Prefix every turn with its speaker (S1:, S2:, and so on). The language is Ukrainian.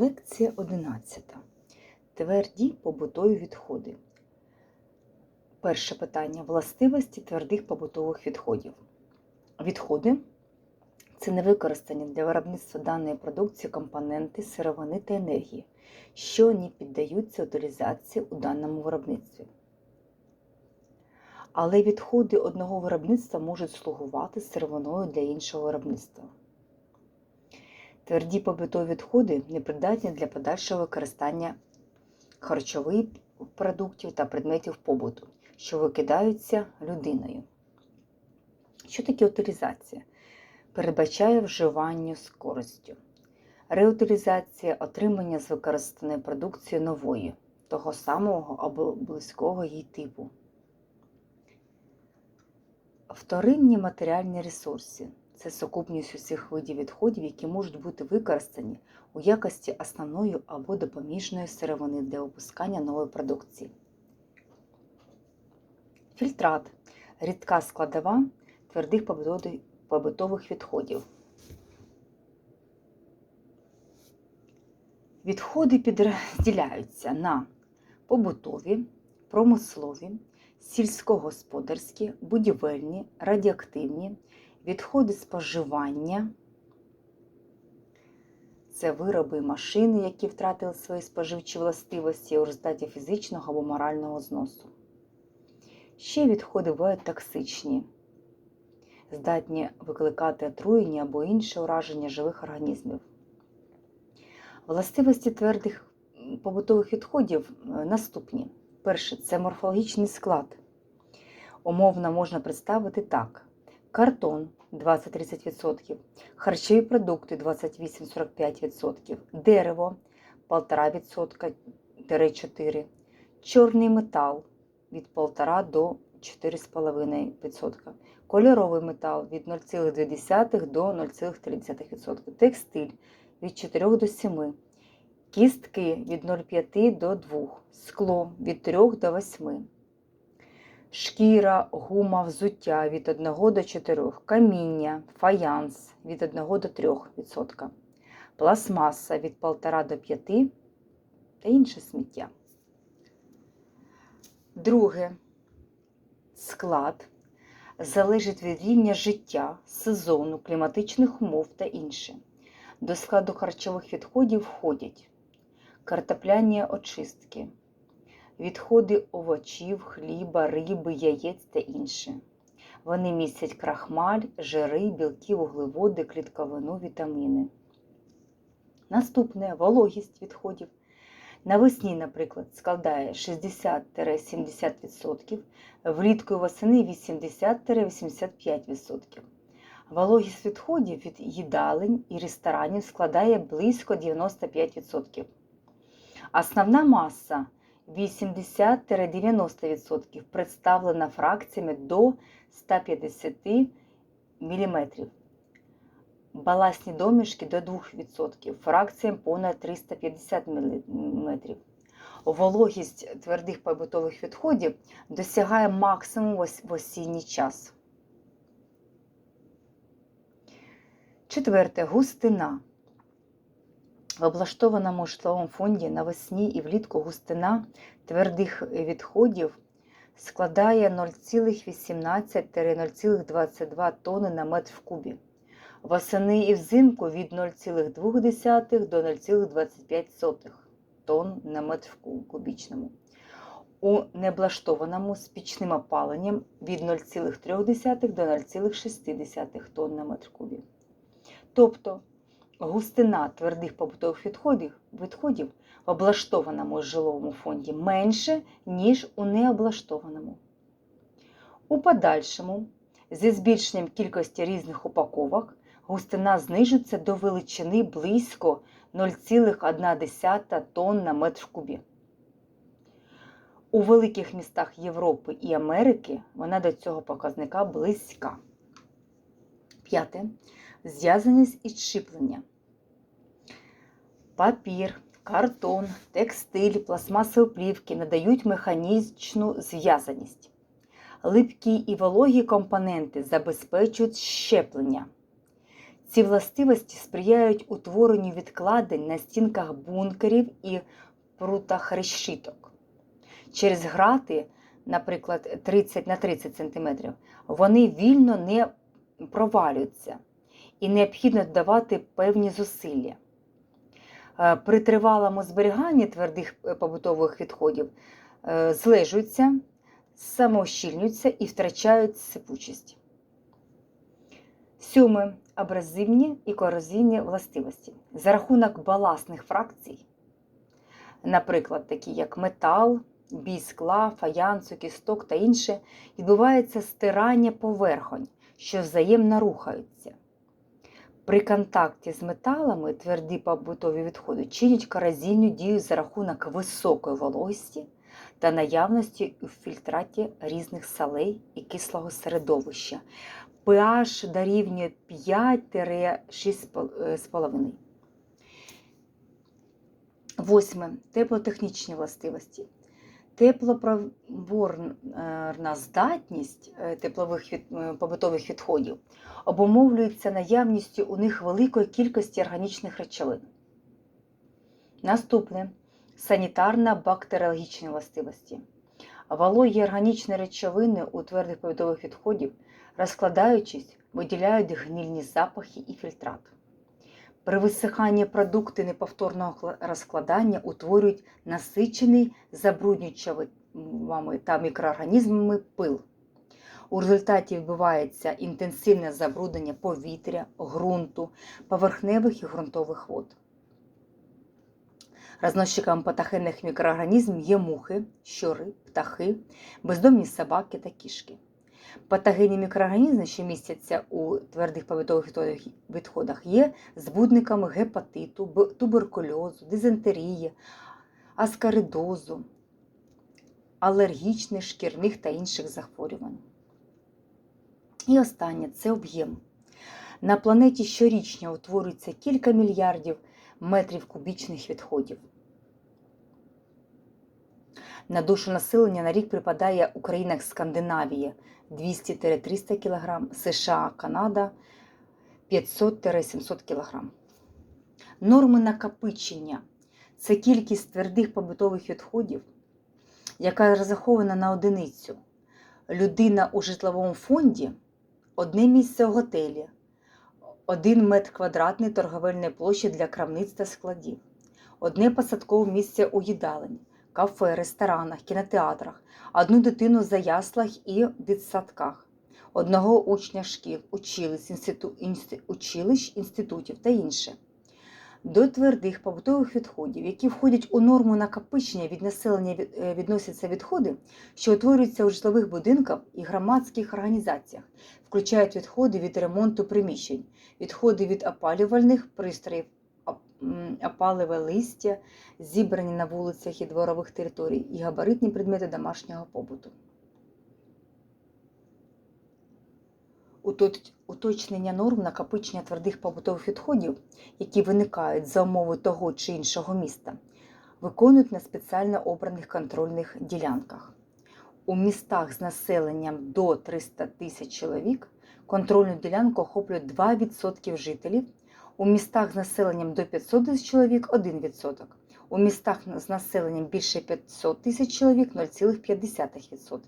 S1: Лекція 11. Тверді побутові відходи. Перше питання. Властивості твердих побутових відходів. Відходи це невикористані для виробництва даної продукції компоненти, сировини та енергії, що не піддаються утилізації у даному виробництві. Але відходи одного виробництва можуть слугувати сировиною для іншого виробництва. Тверді побутові відходи непридатні для подальшого використання харчових продуктів та предметів побуту, що викидаються людиною. Що таке утилізація? Передбачає вживання з користю. Реутилізація отримання з використаної продукції нової, того самого або близького їй типу. Вторинні матеріальні ресурси це сукупність усіх видів відходів, які можуть бути використані у якості основної або допоміжної сировини для випускання нової продукції. Фільтрат рідка складова твердих побутових відходів. Відходи підрозділяються на побутові, промислові, сільськогосподарські, будівельні, радіоактивні, відходи споживання. Це вироби машини, які втратили свої споживчі властивості у результаті фізичного або морального зносу. Ще відходи бувають токсичні, здатні викликати отруєння або інше ураження живих організмів. Властивості твердих побутових відходів наступні. Перше це морфологічний склад. Умовно можна представити так: картон 20-30%, харчові продукти 28-45%, дерево 1,5%-4%, чорний метал від 1,5 до 4,5%, кольоровий метал від 0,2 до 0,3%, текстиль від 4 до 7, кістки від 0,5 до 2, скло від 3 до 8 шкіра, гума, взуття від 1 до 4, каміння, фаянс від 1 до 3%, пластмаса від 1,5 до 5 та інше сміття. Друге. Склад залежить від рівня життя, сезону, кліматичних умов та інше. До складу харчових відходів входять картопляні очистки відходи овочів, хліба, риби, яєць та інше. Вони містять крахмаль, жири, білки, вуглеводи, клітковину, вітаміни. Наступне вологість відходів. Навесні, наприклад, складає 60-70%, влітку і восени 80-85%. Вологість відходів від їдалень і ресторанів складає близько 95%. Основна маса 80-90% представлена фракціями до 150 мм. Баласні домішки до 2%, фракціям понад 350 мм. Вологість твердих побутових відходів досягає максимум в осінній час. Четверте густина. В облаштованому житловому фонді навесні і влітку густина твердих відходів складає 0,18-0,22 тонни на метр в кубі. Восени і взимку від 0,2 до 0,25 тонн на метр кубічному. У необлаштованому з пічним опаленням від 0,3 до 0,6 тонн на метр кубі. Тобто густина твердих побутових відходів відходів в облаштованому жиловому фонді менше, ніж у необлаштованому. У подальшому, зі збільшенням кількості різних упаковок, густина знижується до величини близько 0,1 тонн на метр в кубі. У великих містах Європи і Америки вона до цього показника близька. П'яте. Зв'язаність і щіплення. Папір, картон, текстиль, пластмасові плівки надають механічну зв'язаність. Липкі і вологі компоненти забезпечують щеплення. Ці властивості сприяють утворенню відкладень на стінках бункерів і прутах решіток. Через грати, наприклад, 30 на 30 см, вони вільно не провалюються і необхідно додавати певні зусилля. Е, При тривалому зберіганні твердих е, побутових відходів е, злежуються, самоощільнюються і втрачають сипучість. Сьоме абразивні і корозійні властивості. За рахунок баласних фракцій, наприклад, такі як метал, бій скла, фаянсу, кісток та інше, відбувається стирання поверхонь, що взаємно рухаються. При контакті з металами тверді побутові відходи чинять корозійну дію за рахунок високої вологості та наявності у фільтраті різних солей і кислого середовища. pH дорівнює 5-6,5. Восьме. Теплотехнічні властивості. Теплопроборна здатність е, теплових від- е, побутових відходів обумовлюється наявністю у них великої кількості органічних речовин. Наступне санітарно-бактеріологічні властивості. Вологі органічні речовини у твердих побутових відходів, розкладаючись, виділяють гнільні запахи і фільтрат. При висиханні продукти неповторного розкладання утворюють насичений забруднювачами та мікроорганізмами пил. У результаті відбувається інтенсивне забруднення повітря, ґрунту, поверхневих і ґрунтових вод. Розносчиками патогенних мікроорганізмів є мухи, щури, птахи, бездомні собаки та кішки. Патогенні мікроорганізми, що містяться у твердих побутових відходах- є збудниками гепатиту, туберкульозу, дизентерії, аскаридозу, алергічних, шкірних та інших захворювань. І останнє це об'єм. На планеті щорічно утворюється кілька мільярдів метрів кубічних відходів. На душу населення на рік припадає у країнах Скандинавії 200-300 кг, США, Канада 500-700 кг. Норми накопичення це кількість твердих побутових відходів, яка розрахована на одиницю. Людина у житловому фонді одне місце у готелі, один метр квадратний торговельної площі для крамниць та складів, одне посадкове місце у їдалень, кафе, ресторанах, кінотеатрах, одну дитину за яслах і дитсадках, одного учня шкіл, училищ, інститу, інсти, училищ, інститутів та інше. До твердих побутових відходів, які входять у норму накопичення від населення е, відносяться відходи, що утворюються у житлових будинках і громадських організаціях, включають відходи від ремонту приміщень, відходи від опалювальних пристроїв, опаливе листя, зібрані на вулицях і дворових територій, і габаритні предмети домашнього побуту. Уточнення норм накопичення твердих побутових відходів, які виникають за умови того чи іншого міста, виконують на спеціально обраних контрольних ділянках. У містах з населенням до 300 тисяч чоловік контрольну ділянку охоплюють 2% жителів, у містах з населенням до 500 тисяч чоловік 1%, у містах з населенням більше 500 тисяч чоловік 0,5%.